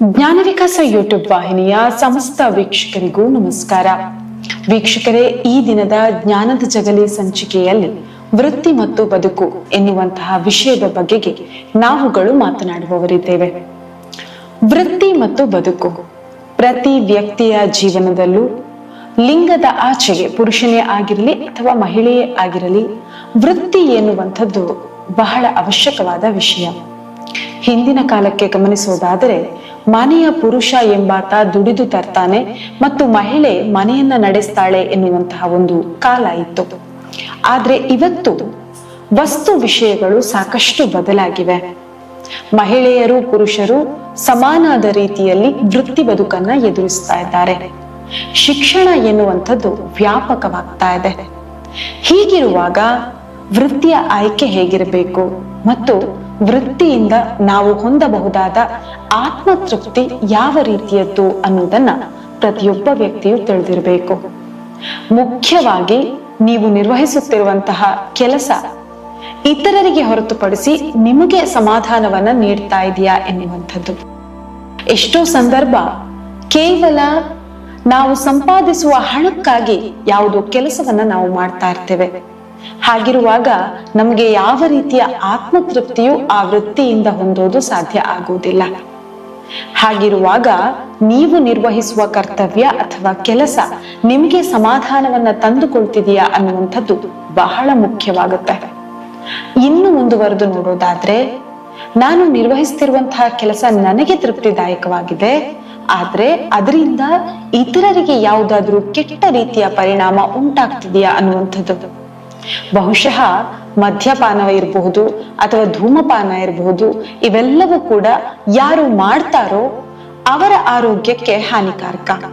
ವಿಕಾಸ ಯೂಟ್ಯೂಬ್ ವಾಹಿನಿಯ ಸಮಸ್ತ ವೀಕ್ಷಕರಿಗೂ ನಮಸ್ಕಾರ. ವೀಕ್ಷಕರೇ, ಈ ದಿನದ ಜ್ಞಾನದ ಜಗಲಿ ಸಂಚಿಕೆಯಲ್ಲಿ ವೃತ್ತಿ ಮತ್ತು ಬದುಕು ಎನ್ನುವಂತಹ ವಿಷಯದ ಬಗೆಗೆ ನಾವುಗಳು ಮಾತನಾಡುವವರಿದ್ದೇವೆ. ವೃತ್ತಿ ಮತ್ತು ಬದುಕು ಪ್ರತಿ ವ್ಯಕ್ತಿಯ ಜೀವನದಲ್ಲೂ ಲಿಂಗದ ಆಚೆಗೆ ಪುರುಷನೇ ಆಗಿರಲಿ ಅಥವಾ ಮಹಿಳೆಯೇ ಆಗಿರಲಿ ವೃತ್ತಿ ಎನ್ನುವಂಥದ್ದು ಬಹಳ ಅವಶ್ಯಕವಾದ ವಿಷಯ. ಹಿಂದಿನ ಕಾಲಕ್ಕೆ ಗಮನಿಸುವುದಾದರೆ, ಮನೆಯ ಪುರುಷ ಎಂಬಾತ ದುಡಿದು ತರ್ತಾನೆ ಮತ್ತು ಮಹಿಳೆ ಮನೆಯನ್ನ ನಡೆಸ್ತಾಳೆ ಎನ್ನುವಂತಹ ಒಂದು ಕಾಲ ಇತ್ತು. ಆದ್ರೆ ಇವತ್ತು ವಸ್ತು ವಿಷಯಗಳು ಸಾಕಷ್ಟು ಬದಲಾಗಿವೆ. ಮಹಿಳೆಯರು ಪುರುಷರು ಸಮಾನಾದ ರೀತಿಯಲ್ಲಿ ವೃತ್ತಿ ಬದುಕನ್ನ ಎದುರಿಸ್ತಾ ಇದ್ದಾರೆ. ಶಿಕ್ಷಣ ಎನ್ನುವಂಥದ್ದು ವ್ಯಾಪಕವಾಗ್ತಾ ಇದೆ. ಹೀಗಿರುವಾಗ ವೃತ್ತಿಯ ಆಯ್ಕೆ ಹೇಗಿರಬೇಕು ಮತ್ತು ವೃತ್ತಿಯಿಂದ ನಾವು ಹೊಂದಬಹುದಾದ ಆತ್ಮತೃಪ್ತಿ ಯಾವ ರೀತಿಯದ್ದು ಅನ್ನೋದನ್ನ ಪ್ರತಿಯೊಬ್ಬ ವ್ಯಕ್ತಿಯು ತಿಳಿದಿರಬೇಕು. ಮುಖ್ಯವಾಗಿ ನೀವು ನಿರ್ವಹಿಸುತ್ತಿರುವಂತಹ ಕೆಲಸ ಇತರರಿಗೆ ಹೊರತುಪಡಿಸಿ ನಿಮಗೆ ಸಮಾಧಾನವನ್ನ ನೀಡ್ತಾ ಇದೆಯಾ ಎನ್ನುವಂಥದ್ದು. ಎಷ್ಟೋ ಸಂದರ್ಭ ಕೇವಲ ನಾವು ಸಂಪಾದಿಸುವ ಹಣಕ್ಕಾಗಿ ಯಾವುದೋ ಕೆಲಸವನ್ನ ನಾವು ಮಾಡ್ತಾ ಇರ್ತೇವೆ. ಹಾಗಿರುವಾಗ ನಮಗೆ ಯಾವ ರೀತಿಯ ಆತ್ಮತೃಪ್ತಿಯು ಆ ವೃತ್ತಿಯಿಂದ ಹೊಂದೋದು ಸಾಧ್ಯ ಆಗುವುದಿಲ್ಲ. ಹಾಗಿರುವಾಗ ನೀವು ನಿರ್ವಹಿಸುವ ಕರ್ತವ್ಯ ಅಥವಾ ಕೆಲಸ ನಿಮಗೆ ಸಮಾಧಾನವನ್ನ ತಂದುಕೊಳ್ತಿದೆಯಾ ಅನ್ನುವಂಥದ್ದು ಬಹಳ ಮುಖ್ಯವಾಗುತ್ತೆ. ಇನ್ನು ಮುಂದುವರೆದು ನೋಡೋದಾದ್ರೆ, ನಾನು ನಿರ್ವಹಿಸ್ತಿರುವಂತಹ ಕೆಲಸ ನನಗೆ ತೃಪ್ತಿದಾಯಕವಾಗಿದೆ, ಆದ್ರೆ ಅದರಿಂದ ಇತರರಿಗೆ ಯಾವುದಾದ್ರೂ ಕೆಟ್ಟ ರೀತಿಯ ಪರಿಣಾಮ ಉಂಟಾಗ್ತಿದೆಯಾ ಅನ್ನುವಂಥದ್ದು. ಬಹುಶಃ ಮದ್ಯಪಾನವ ಇರಬಹುದು ಅಥವಾ ಧೂಮಪಾನ ಇರಬಹುದು, ಇವೆಲ್ಲವೂ ಕೂಡ ಯಾರು ಮಾಡ್ತಾರೋ ಅವರ ಆರೋಗ್ಯಕ್ಕೆ ಹಾನಿಕಾರಕ.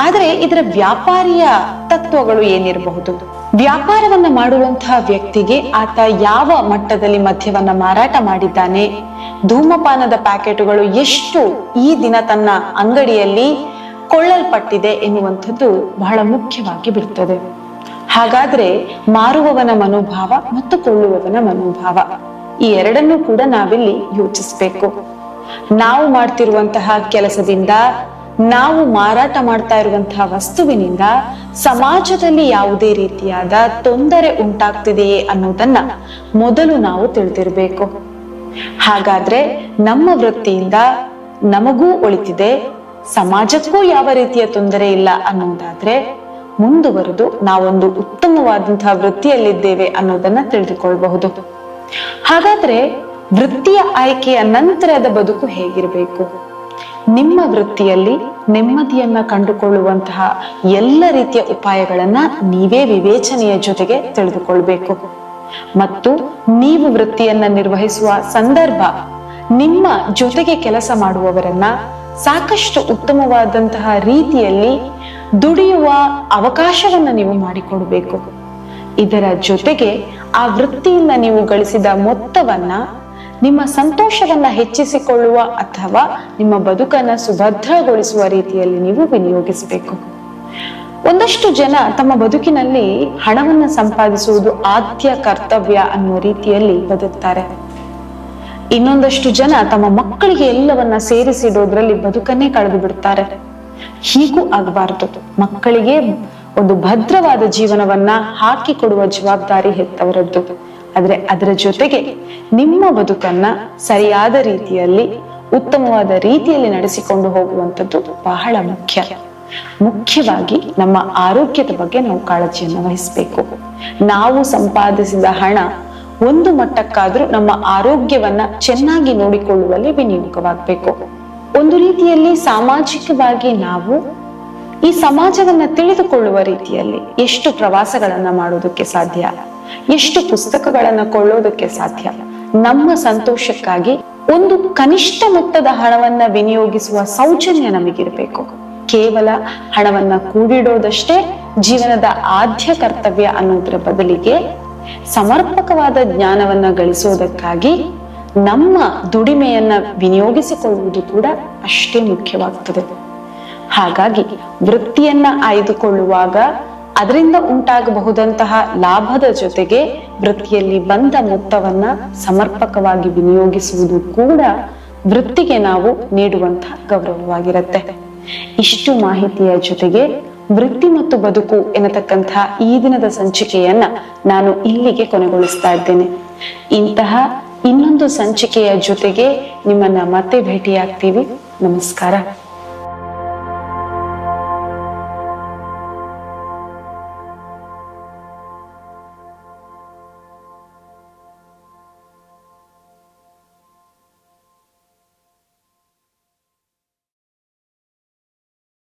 ಆದರೆ ಇದರ ವ್ಯಾಪಾರಿಯ ತತ್ವಗಳು ಏನಿರಬಹುದು? ವ್ಯಾಪಾರವನ್ನ ಮಾಡುವಂತಹ ವ್ಯಕ್ತಿಗೆ ಆತ ಯಾವ ಮಟ್ಟದಲ್ಲಿ ಮದ್ಯವನ್ನ ಮಾರಾಟ ಮಾಡಿದ್ದಾನೆ? ಧೂಮಪಾನದ ಪ್ಯಾಕೆಟ್ಗಳು ಎಷ್ಟು ಈ ದಿನ ತನ್ನ ಅಂಗಡಿಯಲ್ಲಿ ಕೊಳ್ಳಲ್ಪಟ್ಟಿದೆ ಎನ್ನುವಂಥದ್ದು ಬಹಳ ಮುಖ್ಯವಾಗಿ ಬಿಡುತ್ತದೆ ಹಾಗಾದ್ರೆ ಮಾರುವವನ ಮನೋಭಾವ ಮತ್ತು ಕೊಳ್ಳುವವನ ಮನೋಭಾವ. ಈ ಎರಡನ್ನೂ ಕೂಡ ನಾವಿಲ್ಲಿ ಯೋಚಿಸ್ಬೇಕು. ನಾವು ಮಾಡ್ತಿರುವಂತಹ ಕೆಲಸದಿಂದ, ನಾವು ಮಾರಾಟ ಮಾಡ್ತಾ ಇರುವಂತಹ ವಸ್ತುವಿನಿಂದ ಸಮಾಜದಲ್ಲಿ ಯಾವುದೇ ರೀತಿಯಾದ ತೊಂದರೆ ಉಂಟಾಗ್ತಿದೆಯೇ ಅನ್ನೋದನ್ನ ಮೊದಲು ನಾವು ತಿಳಿದಿರಬೇಕು. ಹಾಗಾದ್ರೆ ನಮ್ಮ ವೃತ್ತಿಯಿಂದ ನಮಗೂ ಒಳಿತಿದೆ, ಸಮಾಜಕ್ಕೂ ಯಾವ ರೀತಿಯ ತೊಂದರೆ ಇಲ್ಲ ಅನ್ನೋದಾದ್ರೆ ಮುಂದುವರೆದು ನಾವೊಂದು ಉತ್ತಮವಾದಂತಹ ವೃತ್ತಿಯಲ್ಲಿದ್ದೇವೆ ಅನ್ನೋದನ್ನ ತಿಳಿದುಕೊಳ್ಬಹುದು. ಹಾಗಾದ್ರೆ ವೃತ್ತಿಯ ಆಯ್ಕೆಯ ನಂತರದ ಬದುಕು ಹೇಗಿರಬೇಕು? ನಿಮ್ಮ ವೃತ್ತಿಯಲ್ಲಿ ನೆಮ್ಮದಿಯನ್ನ ಕಂಡುಕೊಳ್ಳುವಂತಹ ಎಲ್ಲ ರೀತಿಯ ಉಪಾಯಗಳನ್ನ ನೀವೇ ವಿವೇಚನೆಯ ಜೊತೆಗೆ ತಿಳಿದುಕೊಳ್ಬೇಕು. ಮತ್ತು ನೀವು ವೃತ್ತಿಯನ್ನ ನಿರ್ವಹಿಸುವ ಸಂದರ್ಭ ನಿಮ್ಮ ಜೊತೆಗೆ ಕೆಲಸ ಮಾಡುವವರನ್ನ ಸಾಕಷ್ಟು ಉತ್ತಮವಾದಂತಹ ರೀತಿಯಲ್ಲಿ ದುಡಿಯುವ ಅವಕಾಶವನ್ನು ನೀವು ಮಾಡಿಕೊಡಬೇಕು. ಇದರ ಜೊತೆಗೆ ಆ ವೃತ್ತಿಯಿಂದ ನೀವು ಗಳಿಸಿದ ಮೊತ್ತವನ್ನ ನಿಮ್ಮ ಸಂತೋಷವನ್ನ ಹೆಚ್ಚಿಸಿಕೊಳ್ಳುವ ಅಥವಾ ನಿಮ್ಮ ಬದುಕನ್ನ ಸುಭದ್ರಗೊಳಿಸುವ ರೀತಿಯಲ್ಲಿ ನೀವು ವಿನಿಯೋಗಿಸಬೇಕು. ಒಂದಷ್ಟು ಜನ ತಮ್ಮ ಬದುಕಿನಲ್ಲಿ ಹಣವನ್ನ ಸಂಪಾದಿಸುವುದು ಆದ್ಯ ಕರ್ತವ್ಯ ಅನ್ನುವ ರೀತಿಯಲ್ಲಿ ಬದುಕ್ತಾರೆ. ಇನ್ನೊಂದಷ್ಟು ಜನ ತಮ್ಮ ಮಕ್ಕಳಿಗೆ ಎಲ್ಲವನ್ನ ಸೇರಿಸಿಡೋದ್ರಲ್ಲಿ ಬದುಕನ್ನೇ ಕಳೆದು ಬಿಡ್ತಾರೆ. ಹೀಗೂ ಆಗಬಾರದು. ಮಕ್ಕಳಿಗೆ ಒಂದು ಭದ್ರವಾದ ಜೀವನವನ್ನ ಹಾಕಿಕೊಡುವ ಜವಾಬ್ದಾರಿ ಹೆತ್ತವರದ್ದು. ಆದ್ರೆ ಅದರ ಜೊತೆಗೆ ನಿಮ್ಮ ಬದುಕನ್ನ ಸರಿಯಾದ ರೀತಿಯಲ್ಲಿ, ಉತ್ತಮವಾದ ರೀತಿಯಲ್ಲಿ ನಡೆಸಿಕೊಂಡು ಹೋಗುವಂಥದ್ದು ಬಹಳ ಮುಖ್ಯ. ಮುಖ್ಯವಾಗಿ ನಮ್ಮ ಆರೋಗ್ಯದ ಬಗ್ಗೆ ನಾವು ಕಾಳಜಿಯನ್ನು ವಹಿಸಬೇಕು. ನಾವು ಸಂಪಾದಿಸಿದ ಹಣ ಒಂದು ಮಟ್ಟಕ್ಕಾದ್ರೂ ನಮ್ಮ ಆರೋಗ್ಯವನ್ನ ಚೆನ್ನಾಗಿ ನೋಡಿಕೊಳ್ಳುವಲ್ಲಿ ವಿನಿಯೋಗವಾಗಬೇಕು. ಒಂದು ರೀತಿಯಲ್ಲಿ ಸಾಮಾಜಿಕವಾಗಿ ನಾವು ಈ ಸಮಾಜವನ್ನ ತಿಳಿದುಕೊಳ್ಳುವ ರೀತಿಯಲ್ಲಿ ಎಷ್ಟು ಪ್ರವಾಸಗಳನ್ನ ಮಾಡೋದಕ್ಕೆ ಸಾಧ್ಯ? ಎಷ್ಟು ಪುಸ್ತಕಗಳನ್ನ ಕೊಳ್ಳೋದಕ್ಕೆ ಸಾಧ್ಯ? ನಮ್ಮ ಸಂತೋಷಕ್ಕಾಗಿ ಒಂದು ಕನಿಷ್ಠ ಮೊತ್ತದ ಹಣವನ್ನ ವಿನಿಯೋಗಿಸುವ ಸೌಜನ್ಯ ನಮಗಿರಬೇಕು. ಕೇವಲ ಹಣವನ್ನ ಕೂಡಿಡೋದಷ್ಟೇ ಜೀವನದ ಆದ್ಯ ಕರ್ತವ್ಯ ಅನ್ನೋದ್ರ ಬದಲಿಗೆ ಸಮರ್ಪಕವಾದ ಜ್ಞಾನವನ್ನ ಗಳಿಸೋದಕ್ಕಾಗಿ ನಮ್ಮ ದುಡಿಮೆಯನ್ನ ವಿನಿಯೋಗಿಸಿಕೊಳ್ಳುವುದು ಕೂಡ ಅಷ್ಟೇ ಮುಖ್ಯವಾಗ್ತದೆ. ಹಾಗಾಗಿ ವೃತ್ತಿಯನ್ನ ಆಯ್ದುಕೊಳ್ಳುವಾಗ ಅದರಿಂದ ಉಂಟಾಗಬಹುದಂತಹ ಲಾಭದ ಜೊತೆಗೆ ವೃತ್ತಿಯಲ್ಲಿ ಬಂದ ಮೊತ್ತವನ್ನ ಸಮರ್ಪಕವಾಗಿ ವಿನಿಯೋಗಿಸುವುದು ಕೂಡ ವೃತ್ತಿಗೆ ನಾವು ನೀಡುವಂತಹ ಗೌರವವಾಗಿರುತ್ತೆ. ಇಷ್ಟು ಮಾಹಿತಿಯ ಜೊತೆಗೆ ವೃತ್ತಿ ಮತ್ತು ಬದುಕು ಎನ್ನತಕ್ಕಂತಹ ಈ ದಿನದ ಸಂಚಿಕೆಯನ್ನ ನಾನು ಇಲ್ಲಿಗೆ ಕೊನೆಗೊಳಿಸ್ತಾ ಇದ್ದೇನೆ. ಇಂತಹ ಇನ್ನೊಂದು ಸಂಚಿಕೆಯ ಜೊತೆಗೆ ನಿಮ್ಮನ್ನ ಮತ್ತೆ ಭೇಟಿಯಾಗ್ತೀವಿ. ನಮಸ್ಕಾರ.